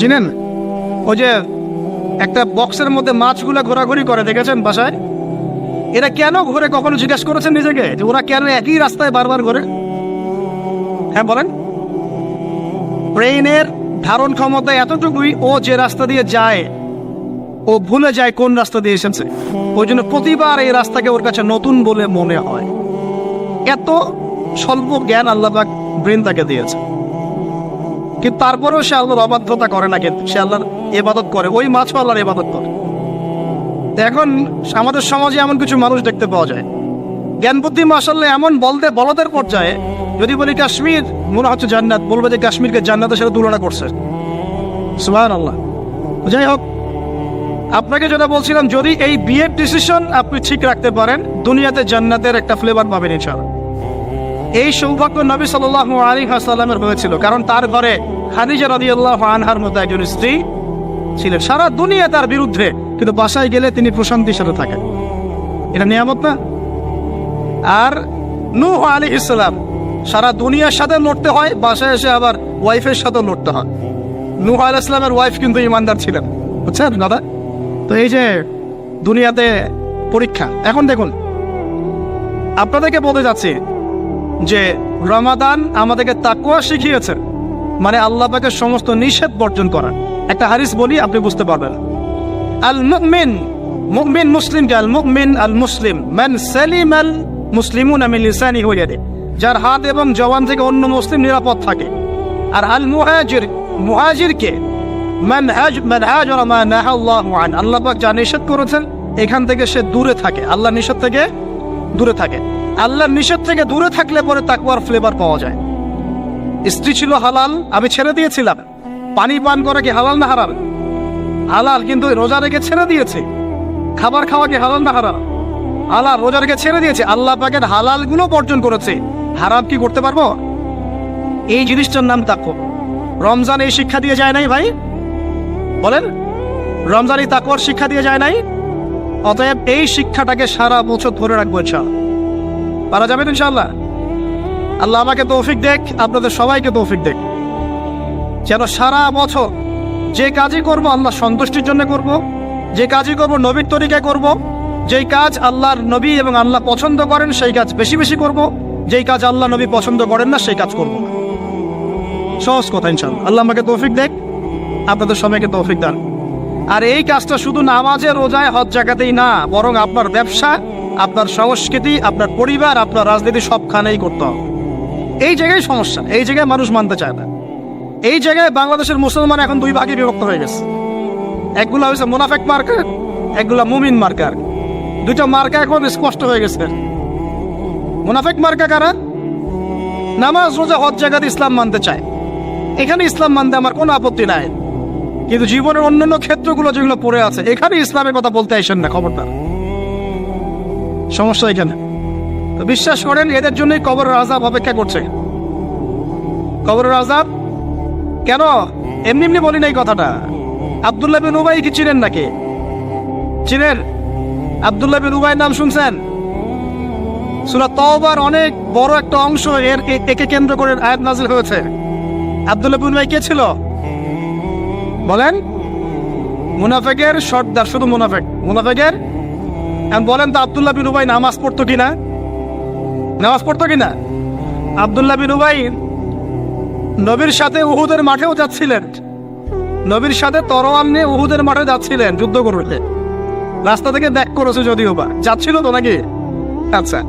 চিনেন ওই যে একটা বক্সের মধ্যে মাছগুলো ঘোরাঘুরি করে, দেখেছেন বাসায়? এরা কেন ঘুরে কখনো জিজ্ঞেস করেছেন নিজেকে? যে ওরা কেন একই রাস্তায় বারবার ঘোরে? হ্যাঁ বলেন। ব্রেইনের ধারণ ক্ষমতা এতটুকুই ও যে রাস্তা দিয়ে যায়, ও ভুলে যায় কোন রাস্তা দিয়ে এসেছে। ওই জন্য প্রতিবার এই রাস্তাকে ওর কাছে নতুন বলে মনে হয়। এত স্বল্প জ্ঞান আল্লাহ ব্রেন তাকে দিয়েছে কিন্তু তারপরেও সে আল্লাহর অবাধ্যতা করে না কিন্তু। সে আল্লাহর এবাদত করে। ওই মাছও আল্লাহর এবাদত করে। এখন আমাদের সমাজে এমন কিছু মানুষ দেখতে পাওয়া যায়। জ্ঞান বুদ্ধি মাসাল্লাহ এমন বলতে বলদের পর্যায়ে, যদি বলি কাশ্মীর, মনে হচ্ছে জান্নাত। বলবে যে কাশ্মীরকে জান্নাতের সাথে তুলনা করছে। সুবাহ আল্লাহ যাই হোক, আপনাকে যেটা বলছিলাম, যদি এই বিয়ের ডিসিশন আপনি ঠিক রাখতে পারেন, দুনিয়াতে জান্নাতের একটা ফ্লেভার পাবেন ইনশাআল্লাহ। এই সৌভাগ্য নবী সাল আলী হাসাল্লামের হয়েছিল। কারণ তার ঘরে খাদিজা রদি আল্লাহ আনহার মতো একজন স্ত্রী ছিলেন। সারা দুনিয়া তার বিরুদ্ধে, কিন্তু বাসায় গেলে তিনি প্রশান্তির সাথে থাকেন। এটা নিয়ামত না? আর নূহ আলী ইসলাম সারা দুনিয়ার সাথে লড়তে হয়, বাসায় এসে আবার ওয়াইফের সাথে লড়তে হয়। নূহ আল ইসলামের ওয়াইফ কিন্তু ইমানদার ছিলেন। বুঝছেন দাদা? তো এই যে দুনিয়াতে পরীক্ষা, এখন দেখুন, আপনাদেরকে বলতে যাচ্ছি যে রমাদান আমাদেরকে তাকুয়া শিখিয়েছে। মানে আল্লাহ পাকের সমস্ত নিষেধ বর্জন করা একটা হারিস বলি, আপনি বুঝতে পারবেন। আল মুকমিন মুকমিন মুসলিম আল মুকমিন আল মুসলিম। মান সালিম আল মুসলিমুন আমি লিসানি হয়ে যার হাত এবং জবান থেকে অন্য মুসলিম নিরাপদ থাকে। আর আল মুহাজির মুহাজিরকে মান হাজ, মান হাজার মা নাহা আল্লাহু আন। আল্লাহ পাক যা নিষেধ করেছেন, এখান থেকে সে দূরে থাকে। আল্লাহ নিষেধ থেকে দূরে থাকে। আল্লাহর নিষেধ থেকে দূরে থাকলে পরে তাকুয়ার ফ্লেভার পাওয়া যায়। স্ত্রী ছিল হালাল, আমি ছেড়ে দিয়েছিলাম। পানি পান করা কি হালাল না হারাল হালাল কিন্তু রোজা রেখে ছেড়ে দিয়েছে। খাবার খাওয়া কি হালাল না হারাল হালাল রোজা রেখে ছেড়ে দিয়েছে, আল্লাহ পাকের হালালগুলো বর্জন করেছে। হারাম কি করতে পারব? এই জিনিসটার নাম তাকো রমজান এই শিক্ষা দিয়ে যায় নাই ভাই? বলেন, রমজান এই তাকুয়ার শিক্ষা দিয়ে যায় নাই? অতএব এই শিক্ষাটাকে সারা বছর ধরে রাখব ইনশাআল্লাহ। পারা যাবে তো ইনশাআল্লাহ? আল্লাহ আমাকে তৌফিক দেখ, আপনাদের সবাইকে তৌফিক দেখ। যেন সারা বছর যে কাজই করব, আল্লাহ সন্তুষ্টির জন্য করব, যে কাজই করব, নবীর তরিকায় করব, যেই কাজ আল্লাহর নবী এবং আল্লাহ পছন্দ করেন, সেই কাজ বেশি বেশি করব, যেই কাজ আল্লাহ নবী পছন্দ করেন না, সেই কাজ করব। সহজ কথা, ইনশাআল্লাহ। আল্লাহ আমাকে তৌফিক দেখ, আপনাদের সবাইকে তৌফিক দান। আর এই কাজটা শুধু নামাজে, রোজায়, হজ জায়গাতেই না, বরং আপনার ব্যবসা, আপনার সংস্কৃতি, আপনার পরিবার, আপনার রাজনীতি সবখানেই করতে হবে। এই জায়গায় সমস্যা, এই জায়গায় মানুষ মানতে চায় না। এই জায়গায় বাংলাদেশের মুসলমান এখন দুই ভাগে বিভক্ত হয়ে গেছে। একগুলা হয়েছে মোনাফেক মার্কার, একগুলা মুমিন মার্কার। দুইটা মার্কা এখন স্পষ্ট হয়ে গেছে। মোনাফেক মার্কা কারা? নামাজ, রোজা, হজ জায়গাতে ইসলাম মানতে চায়। এখানে ইসলাম মানতে আমার কোনো আপত্তি নাই। কিন্তু জীবনের অন্যান্য ক্ষেত্রগুলো যেগুলো পড়ে আছে, এখানে ইসলামের কথা বলতে আসেন না, খবরদার। সমস্যা এখানে। তো বিশ্বাস করেন, এদের জন্যই কবর আজাব অপেক্ষা করছে। কবরের আজাব কেন? এমনি এমনি বলি না এই কথাটা। আবদুল্লাহ বিন উবাই কি চিনেন নাকি? চিনেন? আবদুল্লাহ বিন উবাইয়ের নাম শুনছেন? সুরা তওবার অনেক বড় একটা অংশ এর একে কেন্দ্র করে আয়াত নাজিল হয়েছে। আবদুল্লাহ বিন উবাই কে ছিল? বলেন। মুনাফেকের সর্দার, শুধু মুনাফেক। মুনাফেকের? বলেন তো আবদুল্লাহ বিন উবাই নামাজ পড়তো কিনা? নামাজ পড়তো কিনা? আবদুল্লাহ বিন উবাই নবীর সাথে উহুদের মাঠেও যাচ্ছিলেন। নবীর সাথে তরোয়াল নিয়ে উহুদের মাঠে যাচ্ছিলেন যুদ্ধ করতে। রাস্তা থেকে ব্যাক করেছে যদিও বা। যাচ্ছিল তো নাকি? আচ্ছা।